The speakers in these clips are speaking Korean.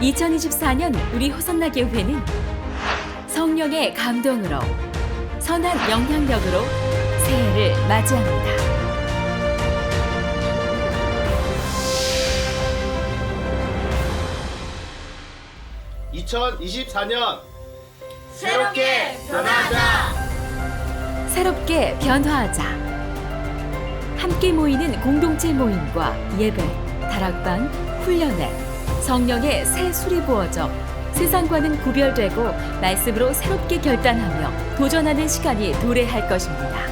2024년 우리 호선나 교회는 성령의 감동으로 선한 영향력으로 새해를 맞이합니다. (2024년) 새롭게 변화하자 새롭게 변화하자. 함께 모이는 공동체 모임과 예배, 다락방, 훈련회, 성령의 새 술이 부어져 세상과는 구별되고 말씀으로 새롭게 결단하며 도전하는 시간이 도래할 것입니다.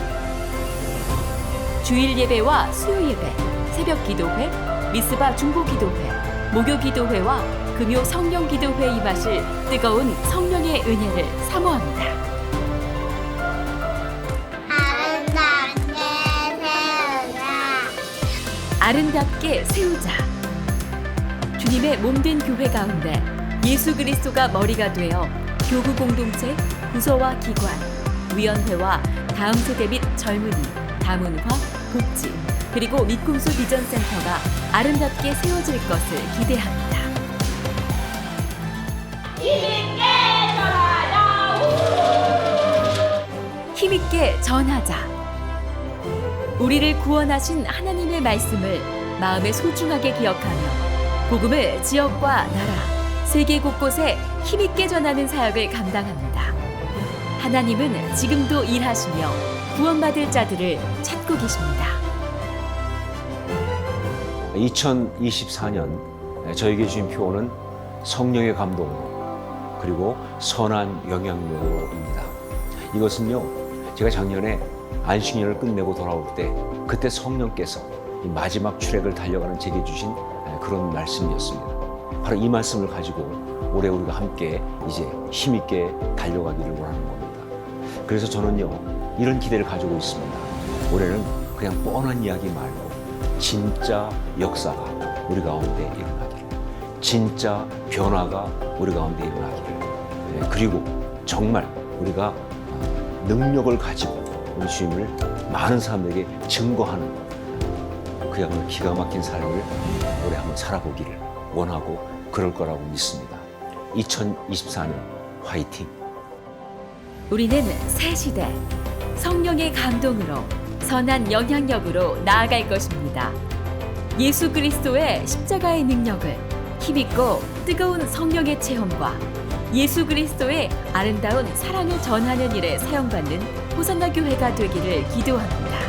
주일 예배와 수요 예배, 새벽 기도회, 미스바 중보 기도회, 목요 기도회와 금요 성령 기도회 임하실 뜨거운 성령의 은혜를 사모합니다. 아름답게 세우자 아름답게 세우자. 주님의 몸된 교회 가운데 예수 그리스도가 머리가 되어 교구 공동체, 부서와 기관, 위원회와 다음 세대 및 젊은이, 다문화, 복지, 그리고 밑꿈수 비전 센터가 아름답게 세워질 것을 기대합니다. 힘있게 전하자. 우리를 구원하신 하나님의 말씀을 마음에 소중하게 기억하며 복음을 지역과 나라, 세계 곳곳에 힘있게 전하는 사역을 감당합니다. 하나님은 지금도 일하시며 구원받을 자들을 찾고 계십니다. 2024년 저에게 주신 표어는 성령의 감동으로 그리고 선한 영향력으로입니다. 이것은요 제가 작년에 안식년을 끝내고 돌아올 때 그때 성령께서 이 마지막 출애를 달려가는 제게 주신 그런 말씀이었습니다. 바로 이 말씀을 가지고 올해 우리가 함께 이제 힘있게 달려가기를 원하는 겁니다. 그래서 저는요 이런 기대를 가지고 있습니다. 올해는 그냥 뻔한 이야기 말고 진짜 역사가 우리 가운데 일어나기를, 진짜 변화가 우리 가운데 일어나기를, 네, 그리고 정말 우리가 어, 능력을 가지고 우리 주님을 많은 사람들에게 증거하는 그야말로 기가 막힌 삶을 올해 한번 살아보기를 원하고 그럴 거라고 믿습니다. 2024년 화이팅! 우리는 새 시대 성령의 감동으로 선한 영향력으로 나아갈 것입니다. 예수 그리스도의 십자가의 능력을 힘있고 뜨거운 성령의 체험과 예수 그리스도의 아름다운 사랑을 전하는 일에 사용받는 호산나 교회가 되기를 기도합니다.